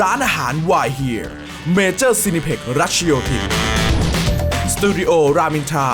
ร้านอาหาร Why Here Major Cineplex รัชโยธินสตูดิโอรามินทรา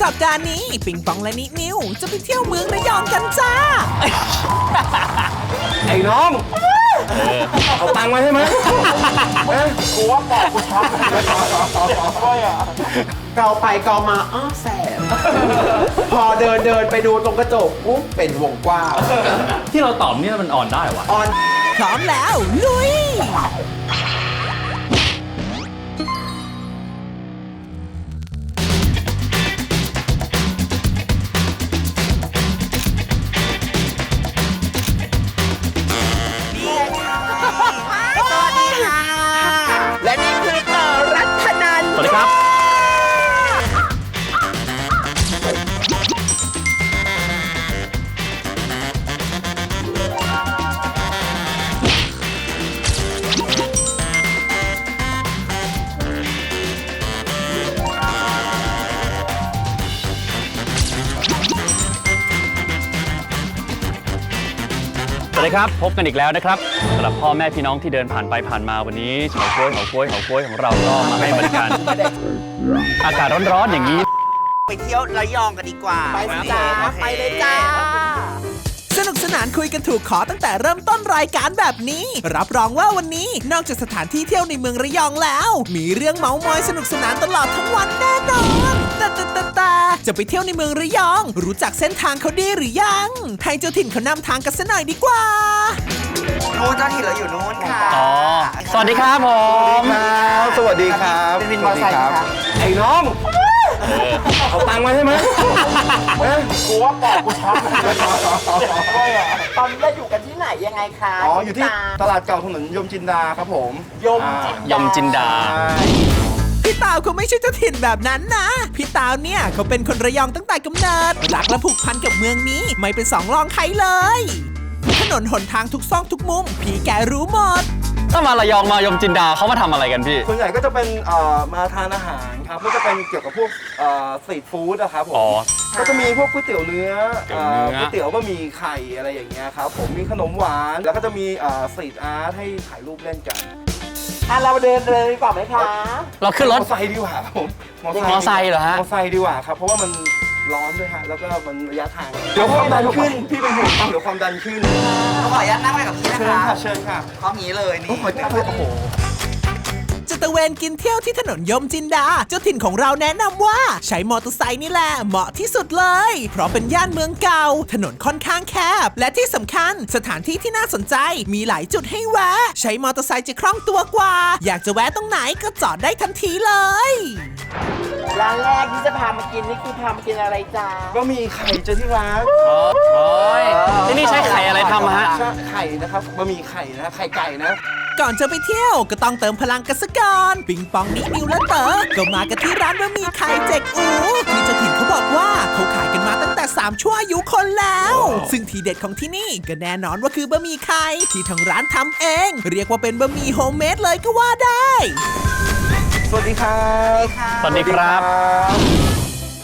สัปดาห์นี้ปิงปองและนินิว จะไปเที่ยวเมืองระยองกันจ้า ไอ้น้องเอาตังค์มาใช่ไหมเอ๊ะกูว่าปอกกูช็อปเกาไปเกามาอ้อแสบ พอเดินเดินไปดูตรงกระจกปุ๊บเป็นวงกว้างที่เราตอบเนี่ยมันอ่อนได้วะ ออน พร้อมแล้ว ลุย วัสดีครับ พบกันอีกแล้วนะครับสำหรับพ่อแม่พี่น้องที่เดินผ่านไปผ่านมาวันนี้เฉาก้วยเฉาก้วยเฉาก้วยของเราก็มาให้บริการ อากาศร้อนๆอย่างนี้ ไปเที่ยวระยองกันดีกว่า ไปจ้าไปเลยจ้า สนุกสนานคุยกันถูกขอตั้งแต่เริ่มต้นรายการแบบนี้ รับรองว่าวันนี้นอกจากสถานที่เที่ยวในเมืองระยองแล้ว มีเรื่องเมาส์มอยสนุกสนานตลอดทั้งวันแน่นอนแต่แต่แต่แต่ จะไปเที่ยวในเมืองระยอง รู้จักเส้นทางเขาดีหรือยัง ให้เจ้าถิ่นเขานำทางกันซะหน่อยดีกว่า นู้นเจ้าถิ่นเราอยู่นู้นค่ะอ๋อ สวัสดีครับผม ครับสวัสดีครับเป็นวินมอเตอร์ไซค์ครับ ไอ้น้องเอาตังค์มาใช่ไหมเอ๊ะกูว่าปอกกูช็อปตอนนี้เราอยู่กันที่ไหนยังไงคะอ๋อ อยู่ที่ตาตลาดเก่าถนนยมจินดาครับผมยมจินยมจินดา ใช่ พี่ตาวเขาไม่ใช่เจ้าถิ่นแบบนั้นนะ พี่ตาวเนี่ยเขาเป็นคนระยองตั้งแต่กำเนิดรักและผูกพันกับเมืองนี้ไม่เป็นสองรองใครเลย ถนนหนทางทุกซอกทุกมุม พี่แกรู้หมดถ้ามาระยองมายมจินดาเขามาทำอะไรกันพี่ ส่วนใหญ่ก็จะเป็นเอ่อมาทานอาหารครับก็จะเป็นเกี่ยวกับพวกสตรีทฟู้ดนะครับผมอ๋อก็จะมีพวกก๋วยเตี๋ยวเนื้อก๋วยเตี๋ยวเนื้อเอ่อก๋วยเตี๋ยวบะหมี่ไข่อะไรอย่างเงี้ยครับผมมีขนมหวานแล้วก็จะมีสตรีทอาร์ตให้ถ่ายรูปเล่นกัน อะเราเดินเลยดีกว่าไหมคะเราขึ้นรถ มอไซค์ดีกว่าครับผมมอไซค์เหรอฮะ มอไซค์ดีกว่าครับ เพราะว่ามันร้อนด้วยฮะ แล้วก็มันระยะทาง เดี๋ยวความดันขึ้น พี่เป็นห่วงเดี๋ยวความดันขึ้น ขออนุญาตนั่งไปกับพี่นะเชิญคะค่ะ เชิญค่ะพร้อมนี้เลยนี่ โอ้โหโอ้โหจะ ตระเวนกินเที่ยวที่ถนนยมจินดา เจ้าถิ่นของเราแนะนำว่า ใช้มอเตอร์ไซค์นี่แหละเหมาะที่สุดเลย เพราะเป็นย่านเมืองเก่า ถนนค่อนข้างแคบ และที่สำคัญสถานที่ที่น่าสนใจมีหลายจุดให้แวะ ใช้มอเตอร์ไซค์จะคล่องตัวกว่า อยากจะแวะตรงไหนก็จอดได้ทันทีเลยร้านแรกที่จะพามากินนี่คือพามากินอะไรจ้าก็มีไข่เจะที่รักโอ้ยที่นี่ใช้ไข่อะไรทำอะฮะใช่ไข่นะครับบะหมี่ไข่นะ ไข่ไก่นะ ก่อนจะไปเที่ยวก็ต้องเติมพลังกันสักก่อนปิงปองนินิวและเต๋อก็มากันที่ร้านบะหมี่ไข่เจ็กอูที่เจ้าถิ่นเขาบอกว่าเขาขายกันมาตั้งแต่ 3 ชั่วอายุคนแล้ว ซึ่งทีเด็ดของที่นี่ก็แน่นอนว่าคือบะหมี่ไข่ที่ทางร้านทำเอง เรียกว่าเป็นบะหมี่โฮมเมดเลยก็ว่าได้ สวัสดีครับสวัสดีครับ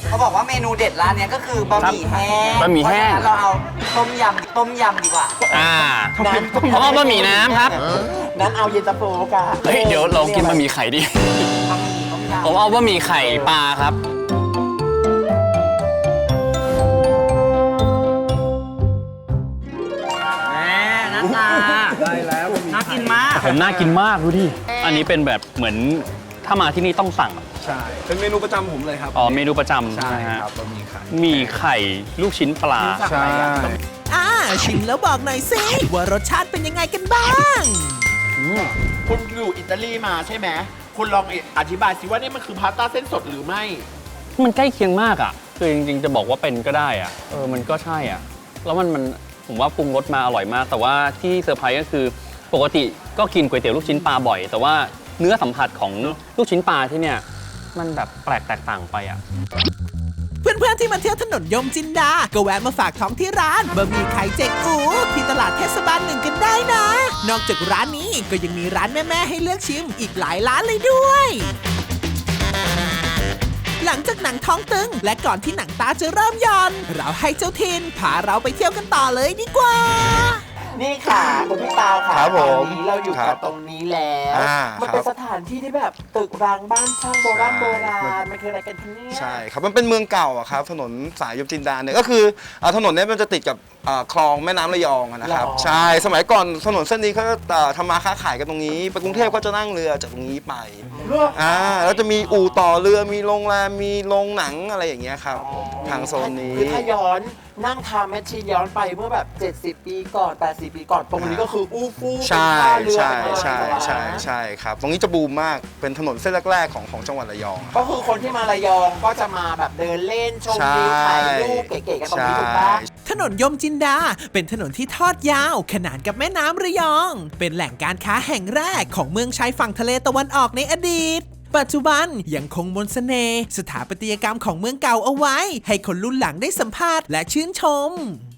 เขาบอกว่าเมนูเด็ดร้านเนี้ยก็คือบะหมี่แห้งบะหมี่แห้ง เพราะฉะนั้นเราเอาต้มยำต้มยำดีกว่า อ่า น้ำต้มยำเพราะว่าบะหมี่น้ำครับ นั้นเอาเย็นตาโฟค่ะเฮ้ยเดี๋ยวเรากินบะหมี่ไข่ดิบะหมี่ต้มยำผมเอาบะหมี่ไข่ปลาครับหน้าตาได้แล้วน่ากินมากผมน่ากินมากดูดิ อันนี้เป็นแบบเหมือนถ้ามาที่นี่ต้องสั่ง ใช่ เป็นเมนูประจำผมเลยครับอ๋อเมนูประจำใช่ใช่ไหมฮะครับบะหมี่ไข่มีไข่ลูกชิ้นปลา ใช่ อ่าชิมแล้วบอกหน่อยสิว่ารสชาติเป็นยังไงกันบ้าง คุณอยู่อิตาลีมาใช่ไหมคุณลองอธิบายสิว่านี่มันคือพาสต้าเส้นสดหรือไม่ มันใกล้เคียงมากอะ คือจริงๆ จะบอกว่าเป็นก็ได้อะเออ มันก็ใช่อะ แล้วมันมันผมว่าปรุงรสมาอร่อยมาก แต่ว่าที่เซอร์ไพรส์ก็คือ ปกติก็กินก๋วยเตี๋ยวลูกชิ้นปลาบ่อย แต่ว่าเนื้อสัมผัสของลูกชิ้นปลาที่เนี่ย มันแบบแปลกแตกต่างไปอะ เพื่อนๆที่มาเที่ยวถนนยมจินดา ก็แวะมาฝากท้องที่ร้านบะหมี่ไข่เจ๊กอูที่ตลาดเทศบาลหนึ่งกันได้นะ นอกจากร้านนี้ก็ยังมีร้านแม่ๆให้เลือกชิมอีกหลายร้านเลยด้วยหลังจากหนังท้องตึง และก่อนที่หนังตาจะเริ่มยอน เราให้เจ้าทินพาเราไปเที่ยวกันต่อเลยดีกว่า นี่ค่ะ คุณพี่เปาค่ะครับผมตอนนี้เราอยู่ครักับบตรงนี้แล้วอ่ามันคเป็นรับ สถานที่ที่แบบตึกร้างบ้านช่างโบราณใช่โบราณมันคืออะไรกันที่เนี่ย ใช่ครับมันเป็นเมืองเก่าอะครับถนนสายยมจินดาเนี่ยก็คืออ่าถนนเนี้มันจะติดกับอ่าคลองแม่น้ำระยองอะนะครับใช่สมัยก่อนถนนเส้นนี้เขาจะอ่าทำมาค้าขายกันตรงนี้ไปกรุงเทพก็จะนั่งเรือจากตรงนี้ไปอ่าแล้วจะมีอู่ต่อเรือมีโรงแรมมีโรงหนังอะไรอย่างเงี้ยครับทางโซนนี้ คือถ้าย้อน นั่งทำแมชชีนย้อนไปเมื่อแบบ 70 ปีก่อน 80 ปีก่อน ตรงนี้ก็คืออู้ฟู่ใช่เป็นท่าเรือใช่เป็นอะไรใช่แบบนั้นใช่ใช่ครับ ตรงนี้จะบูมมากเป็นถนนเส้นแรก ๆ ของของจังหวัดระยองก็คือคนที่มาระยองก็จะมาแบบเดินเล่นชมวิวถ่ายรูปเก๋ๆกันตรงนี้ถูกปะ ถนนยมจินดา เป็นถนนที่ทอดยาว ขนานกับแม่น้ำระยอง เป็นแหล่งการค้าแห่งแรกของเมืองชายฝั่งทะเลตะวันออกในอดีต ปัจจุบันยังคงมนต์เสน่ห์สถาปัตยกรรมของเมืองเก่าเอาไว้ ให้คนรุ่นหลังได้สัมภาษณ์และชื่นชม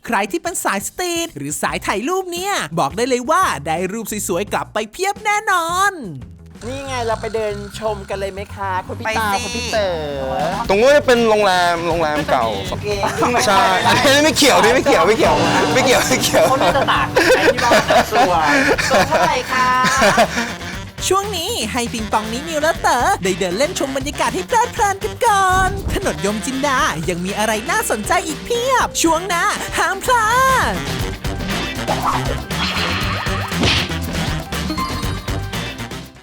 ใครที่เป็นสายสตรีทหรือสายถ่ายรูปเนี่ย บอกได้เลยว่าได้รูปสวยๆกลับไปเพียบแน่นอน นี่ไงเราไปเดินชมกันเลยไหมคะคุณพี่ไปตาสิ คุณพี่เต๋อตรงนู้นจะเป็นโรงแรมโรงแรมเก่าเก๋ใช่อันนี้ไม่เกี่ยวนี่ไม่เกี่ยวไม่เกี่ยวไม่เกี่ยวไม่เกี่ยวคนที่จะตากไอ้ที่บ้านจะสวยสวยเท่าไหร่คะ ช่วงนี้ ให้ปิงปองนี้มิวและเต๋อได้เดินเล่นชมบรรยากาศให้เพลิดเพลินกันก่อน ถนนยมจินดา ยังมีอะไรน่าสนใจอีกเพียบ ช่วงหน้าห้ามพลาด